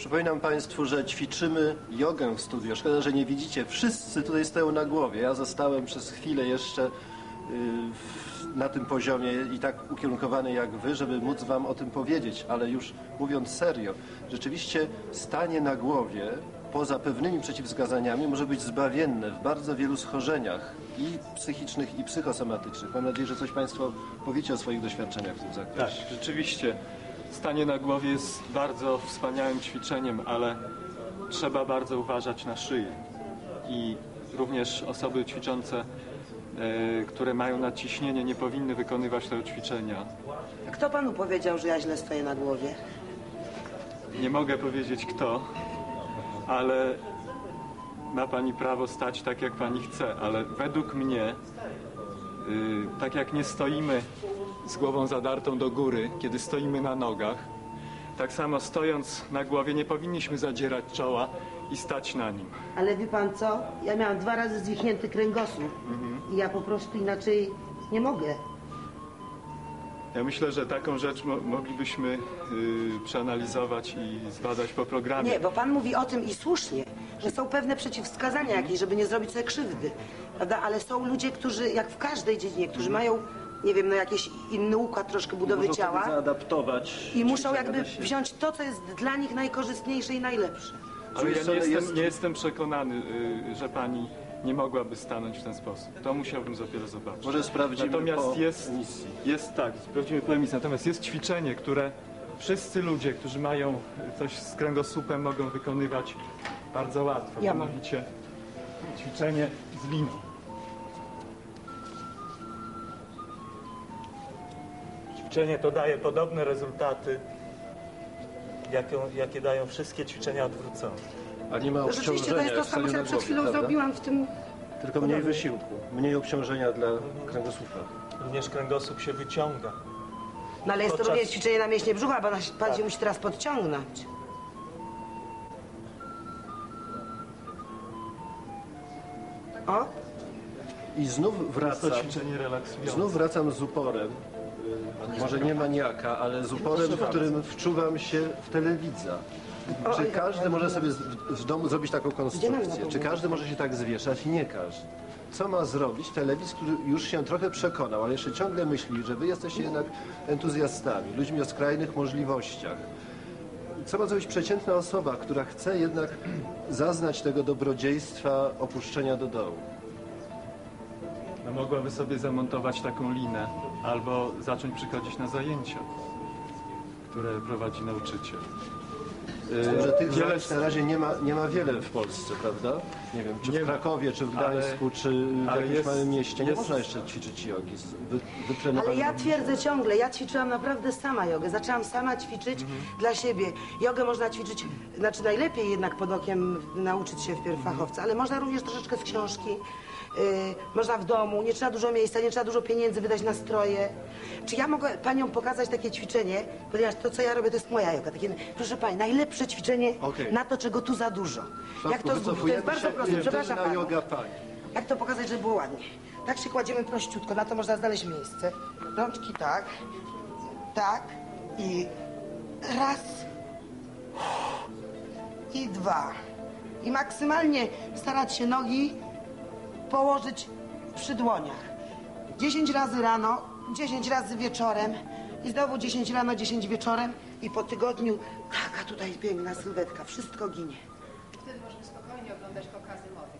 Przypominam Państwu, że ćwiczymy jogę w studio. Szkoda, że nie widzicie. Wszyscy tutaj stoją na głowie. Ja zostałem przez chwilę jeszcze y, na tym poziomie i tak ukierunkowany jak Wy, żeby móc Wam o tym powiedzieć. Ale już mówiąc serio, rzeczywiście stanie na głowie poza pewnymi przeciwwskazaniami może być zbawienne w bardzo wielu schorzeniach i psychicznych, i psychosomatycznych. Mam nadzieję, że coś Państwo powiecie o swoich doświadczeniach w tym Tak, zakresie. rzeczywiście. Stanie na głowie jest bardzo wspaniałym ćwiczeniem, ale trzeba bardzo uważać na szyję. I również osoby ćwiczące, e, które mają nadciśnienie, nie powinny wykonywać tego ćwiczenia. Kto panu powiedział, że ja źle stoję na głowie? Nie mogę powiedzieć kto, ale ma pani prawo stać tak, jak pani chce, ale według mnie, y, tak jak nie stoimy z głową zadartą do góry, kiedy stoimy na nogach, tak samo stojąc na głowie nie powinniśmy zadzierać czoła i stać na nim. Ale wie pan co? Ja miałam dwa razy zwichnięty kręgosłup i ja po prostu inaczej nie mogę. Ja myślę, że taką rzecz mo moglibyśmy y, przeanalizować i zbadać po programie. Nie, bo pan mówi o tym i słusznie, że są pewne przeciwwskazania jakieś, żeby nie zrobić sobie krzywdy. Prawda? Ale są ludzie, którzy, jak w każdej dziedzinie, którzy mają, nie wiem, no jakiś inny układ troszkę budowy Muszą ciała sobie zaadaptować. i muszą jakby wziąć to, co jest dla nich najkorzystniejsze i najlepsze. Ale ja nie jestem, jest- nie jestem przekonany, y, że pani nie mogłaby stanąć w ten sposób. To musiałbym dopiero zobaczyć. Może sprawdzimy Natomiast po jest, emisji. jest tak, sprawdzimy po emisji. Natomiast jest ćwiczenie, które wszyscy ludzie, którzy mają coś z kręgosłupem, mogą wykonywać bardzo łatwo. Ja mam. Mianowicie ćwiczenie z liną. Ćwiczenie to daje podobne rezultaty, jakie, jakie dają wszystkie ćwiczenia odwrócone. A nie ma No Rzeczywiście to obciążenia jest to jak samo, co ja przed chwilą prawda? zrobiłam w tym... Tylko mniej wysiłku, mniej obciążenia dla kręgosłupa. Również kręgosłup się wyciąga. No ale jest to Podczas- również ćwiczenie na mięśnie brzucha, bo nas- pan się musi teraz podciągnąć. O, I znów To wracam, ćwiczenie relaksujące. znów wracam z uporem, może nie maniaka, ale z uporem, w którym wczuwam się w telewidza. Czy każdy może sobie w domu zrobić taką konstrukcję? Czy każdy może się tak zwieszać? Nie każdy. Co ma zrobić telewizor, który już się trochę przekonał, ale jeszcze ciągle myśli, że wy jesteście jednak entuzjastami, ludźmi o skrajnych możliwościach. Co ma zrobić przeciętna osoba, która chce jednak zaznać tego dobrodziejstwa opuszczenia do dołu? No, mogłaby sobie zamontować taką linę albo zacząć przychodzić na zajęcia, które prowadzi nauczyciel. Tym, że tych Wiele- zajęć na razie nie ma, nie ma wiele w Polsce, prawda? Nie wiem, czy Nie w. Krakowie, czy w Ale- Gdańsku, czy w ale jakimś jest- małym mieście. Nie jest- można jeszcze ćwiczyć jogi. z- Wy, ale ja twierdzę ciągle, ja ćwiczyłam naprawdę sama jogę. Zaczęłam sama ćwiczyć dla siebie. Jogę można ćwiczyć, znaczy najlepiej jednak pod okiem nauczyć się wpierw fachowca, ale można również troszeczkę z książki. Yy, można w domu, nie trzeba dużo miejsca, nie trzeba dużo pieniędzy wydać na stroje. Czy ja mogę paniom pokazać takie ćwiczenie, ponieważ to, co ja robię, to jest moja joga. Takie, proszę pani, najlepsze ćwiczenie Okej. na to, czego tu za dużo. Jak to? To Wycofujemy jest bardzo się proste, i przepraszam na panią. yoga pani. Jak to pokazać, żeby było ładnie? Tak się kładziemy prościutko, na to można znaleźć miejsce. Rączki tak, tak i raz i dwa. I maksymalnie starać się nogi położyć przy dłoniach. 10 razy rano, 10 razy wieczorem i znowu 10 rano, 10 wieczorem i po tygodniu taka tutaj piękna sylwetka, wszystko ginie. André de Calcás Imóveis.